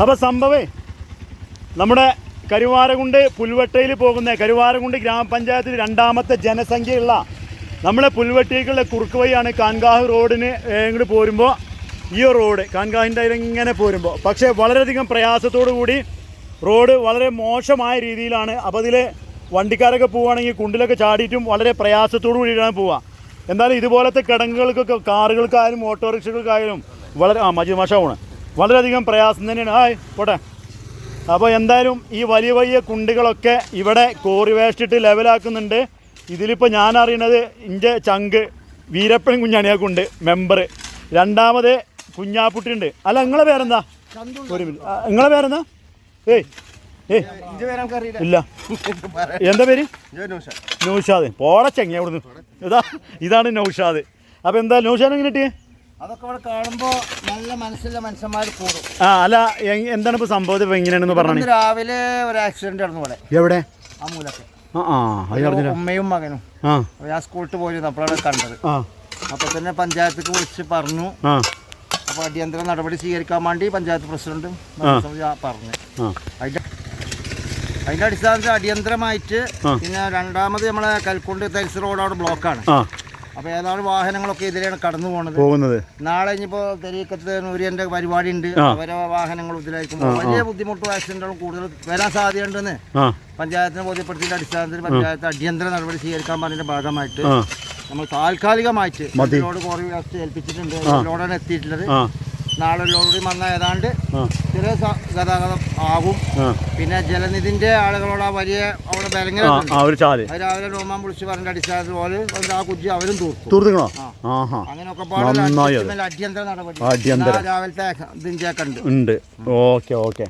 അപ്പോൾ സംഭവേ നമ്മുടെ കരുവാരകുണ്ട് പുൽവട്ടയിൽ പോകുന്ന കരുവാരകുണ്ട് ഗ്രാമപഞ്ചായത്തിൽ രണ്ടാമത്തെ ജനസംഖ്യയുള്ള നമ്മളെ പുൽവട്ടിക്കുള്ള കുറുക്ക് വഴിയാണ് കാൻകാഹ് റോഡിന് ഇങ്ങോട്ട് പോരുമ്പോൾ ഈ റോഡ് കാൻകാഹിന്റെ ഇങ്ങനെ പോരുമ്പോൾ പക്ഷേ വളരെയധികം പ്രയാസത്തോടു കൂടി റോഡ് വളരെ മോശമായ രീതിയിലാണ്. അപ്പോൾ അതിൽ വണ്ടിക്കാരൊക്കെ പോവുകയാണെങ്കിൽ കുണ്ടിലൊക്കെ ചാടിയിട്ടും വളരെ പ്രയാസത്തോടു കൂടിയിട്ടാണ് പോവുക. എന്തായാലും ഇതുപോലത്തെ കിടങ്ങുകൾക്കൊക്കെ കാറുകൾക്കായാലും ഓട്ടോറിക്ഷകൾക്കായാലും വളരെ ആ മജി മാഷാണ് വളരെയധികം പ്രയാസം തന്നെയാണ്. ഹായ് പോട്ടെ. അപ്പോൾ എന്തായാലും ഈ വലിയ വലിയ കുണ്ടുകളൊക്കെ ഇവിടെ കോറി വേസ്റ്റിട്ട് ലെവലാക്കുന്നുണ്ട് ഇതിലിപ്പോൾ ഞാൻ അറിയണത് ഇന്റെ ചങ്ക് വീരപ്പൻ കുഞ്ഞാണിയാക്കുണ്ട് മെമ്പർ രണ്ടാമത് കുഞ്ഞാപ്പുട്ടിയുണ്ട്. അല്ല നിങ്ങളെ പേരെന്താ? ഒരു മിനിറ്റ്. നിങ്ങളെ പേരെന്താ? ഏയ് ഏയ്. ഇല്ല. എന്താ പേര്? നൗഷാദ്. പോടച്ചെങ്ങ അവിടുന്ന് ഇതാ ഇതാണ് നൗഷാദ്. അപ്പോൾ എന്താ നൗഷാദ് എങ്ങനെ കിട്ടിയേ? അതൊക്കെ ഇവിടെ കാണുമ്പോൾ നല്ല മനസ്സുള്ള മനുഷ്യന്മാർ കൂടും. ആ അല്ല എന്താണ് ഇപ്പോൾ സംഭവം? ഇപ്പോൾ എങ്ങനെയാണെന്ന് പറഞ്ഞു രാവിലെ ഒരു ആക്സിഡന്റ് നടന്നു ഇവിടെ. എവിടെ? ആ മൂലക്ക്. ഉമ്മയും മകനും. ഞാൻ സ്കൂളിൽ പോയിരുന്നു അപ്പോഴാണ് കണ്ടത്. അപ്പൊ തന്നെ പഞ്ചായത്തേക്ക് വിളിച്ച് പറഞ്ഞു. അപ്പൊ അടിയന്തര നടപടി സ്വീകരിക്കാൻ വേണ്ടി പഞ്ചായത്ത് പ്രസിഡന്റും പറഞ്ഞു. അതിന്റെ അതിന്റെ അടിസ്ഥാനത്തിൽ അടിയന്തരമായിട്ട് പിന്നെ രണ്ടാമത് നമ്മളെ കൽക്കുണ്ട് തൈസ് റോഡ് അവിടെ ബ്ലോക്കാണ് ആ അപ്പൊ ഏതാണ്ട് വാഹനങ്ങളൊക്കെ ഇതിലാണ് കടന്നു പോകുന്നത് പോകുന്നത്. നാളെ ഇനിയിപ്പോ തെരീക്കത്ത് നൂരിയന്റെ പരിപാടി ഉണ്ട്. അവരെ വാഹനങ്ങൾ ഇതിലായിരിക്കും വലിയ ബുദ്ധിമുട്ടും ആക്സിഡന്റുകളും കൂടുതൽ വരാൻ സാധ്യതയുണ്ടെന്ന് പഞ്ചായത്തിനെ ബോധ്യപ്പെടുത്തിയ അടിസ്ഥാനത്തിൽ പഞ്ചായത്ത് അടിയന്തര നടപടി സ്വീകരിക്കാൻ പറഞ്ഞതിന്റെ ഭാഗമായിട്ട് നമ്മൾ താൽക്കാലികമായിട്ട് ഇതിനോട് കോറി ഏൽപ്പിച്ചിട്ടുണ്ട്. ലോഡാണ് എത്തിയിട്ടുള്ളത്. നാളെ ലോറി വന്ന ഏതാണ്ട് ചെറിയ ഗതാഗതം ആകും. പിന്നെ ജലനിധിന്റെ ആളുകളോട് ആ വലിയ അവിടെ ബലങ്ങനെ രാവിലെ നോമാൻ വിളിച്ച് പറഞ്ഞ അടിസ്ഥാനത്തിൽ പോലെ ആ കുജി അവരും തൂർത്തിക്കണോ? അങ്ങനെയൊക്കെ അടിയന്തര നടപടി. രാവിലത്തെ ഇതിന്റെയൊക്കെ ഉണ്ട്. Okay okay.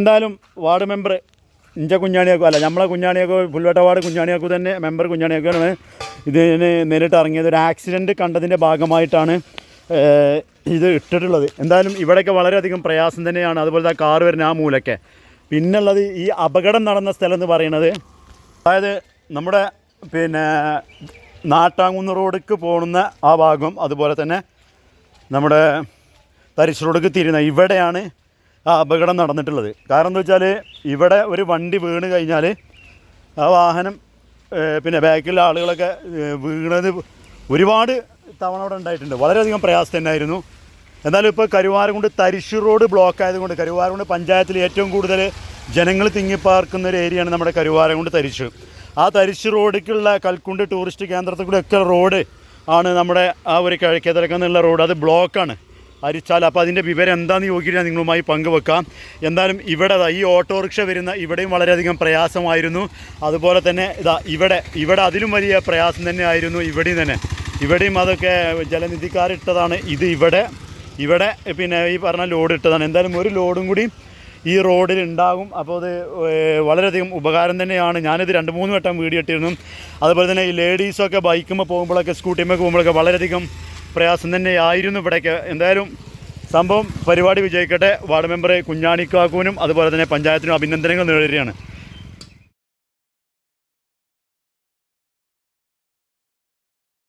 എന്തായാലും വാർഡ് മെമ്പർ ഇഞ്ച കുഞ്ഞാണിയാക്കും അല്ല നമ്മളെ കുഞ്ഞാണിയാക്കോ പുൽവട്ട വാർഡ് കുഞ്ഞാണിയാക്കു തന്നെ മെമ്പർ കുഞ്ഞാണിയാക്കുമാണ് ഇതിന് നേരിട്ട് ഇറങ്ങിയത്. ഒരു ആക്സിഡന്റ് കണ്ടതിന്റെ ഭാഗമായിട്ടാണ് ഇത് ഇട്ടിട്ടുള്ളത്. എന്തായാലും ഇവിടെയൊക്കെ വളരെയധികം പ്രയാസം തന്നെയാണ്. അതുപോലെ ആ കാറ് വരുന്ന ആ മൂലൊക്കെ പിന്നുള്ളത് ഈ അപകടം നടന്ന സ്ഥലം എന്ന് പറയുന്നത്. അതായത് നമ്മുടെ പിന്നെ നാട്ടാങ്കുന്ന് റോഡിക്ക് പോകുന്ന ആ ഭാഗം അതുപോലെ തന്നെ നമ്മുടെ തരിശ് റോഡിക്ക് തിരുന്ന ഇവിടെയാണ് ആ അപകടം നടന്നിട്ടുള്ളത്. കാരണം എന്താ വെച്ചാൽ ഇവിടെ ഒരു വണ്ടി വീണ് കഴിഞ്ഞാൽ ആ വാഹനം പിന്നെ ബാക്കിലുള്ള ആളുകളൊക്കെ വീണത് ഒരുപാട് തവണ അവിടെ ഉണ്ടായിട്ടുണ്ട്. വളരെയധികം പ്രയാസം തന്നെയായിരുന്നു. എന്നാലും ഇപ്പോൾ കരുവാരകുണ്ട് തരിശ്ശൂർ റോഡ് ബ്ലോക്ക് ആയതുകൊണ്ട് കരുവാരകുണ്ട് പഞ്ചായത്തിൽ ഏറ്റവും കൂടുതൽ ജനങ്ങൾ തിങ്ങിപ്പാർക്കുന്ന ഒരു ഏരിയയാണ് നമ്മുടെ കരുവാരകുണ്ട് തരിശ് ആ തരിശ് റോഡിലേക്കുള്ള കൽക്കുണ്ട് ടൂറിസ്റ്റ് കേന്ദ്രത്തിൽ കൂടെ ഒക്കെ റോഡ് ആണ് നമ്മുടെ ആ ഒരു കിഴക്കേതിരക്കെന്നുള്ള റോഡ്. അത് ബ്ലോക്കാണ് അരിച്ചാൽ അപ്പോൾ അതിന്റെ വിവരം എന്താണെന്ന് ഞാൻ നിങ്ങളുമായി പങ്കുവെക്കാം. എന്തായാലും ഇവിടെ ഈ ഓട്ടോറിക്ഷ വരുന്ന ഇവിടെയും വളരെയധികം പ്രയാസമായിരുന്നു. അതുപോലെ തന്നെ ഇതാ ഇവിടെ ഇവിടെ അതിലും വലിയ പ്രയാസം തന്നെ ആയിരുന്നു ഇവിടെയും തന്നെ. ഇവിടെയും അതൊക്കെ ജലനിധിക്കാരിട്ടതാണ്. ഇത് ഇവിടെ ഇവിടെ പിന്നെ ഈ പറഞ്ഞ ലോഡ് ഇട്ടതാണ്. എന്തായാലും ഒരു ലോഡും കൂടി ഈ റോഡിൽ ഉണ്ടാകും. അപ്പോൾ അത് വളരെയധികം ഉപകാരം തന്നെയാണ്. ഞാനിത് രണ്ട് മൂന്ന് വട്ടം വീഡിയോ ഇട്ടിരുന്നു. അതുപോലെ തന്നെ ഈ ലേഡീസൊക്കെ ബൈക്കുമ്പോൾ പോകുമ്പോഴൊക്കെ സ്കൂട്ടിയുമ്പോൾ പോകുമ്പോഴൊക്കെ വളരെയധികം പ്രയാസം തന്നെയായിരുന്നു ഇവിടെയൊക്കെ എന്തായാലും സംഭവം പരിപാടി വിജയിക്കട്ടെ. വാർഡ് മെമ്പർ കുഞ്ഞാണിക്കാക്കൂനും അതുപോലെ തന്നെ പഞ്ചായത്തിനും അഭിനന്ദനങ്ങൾ നേടുകയാണ്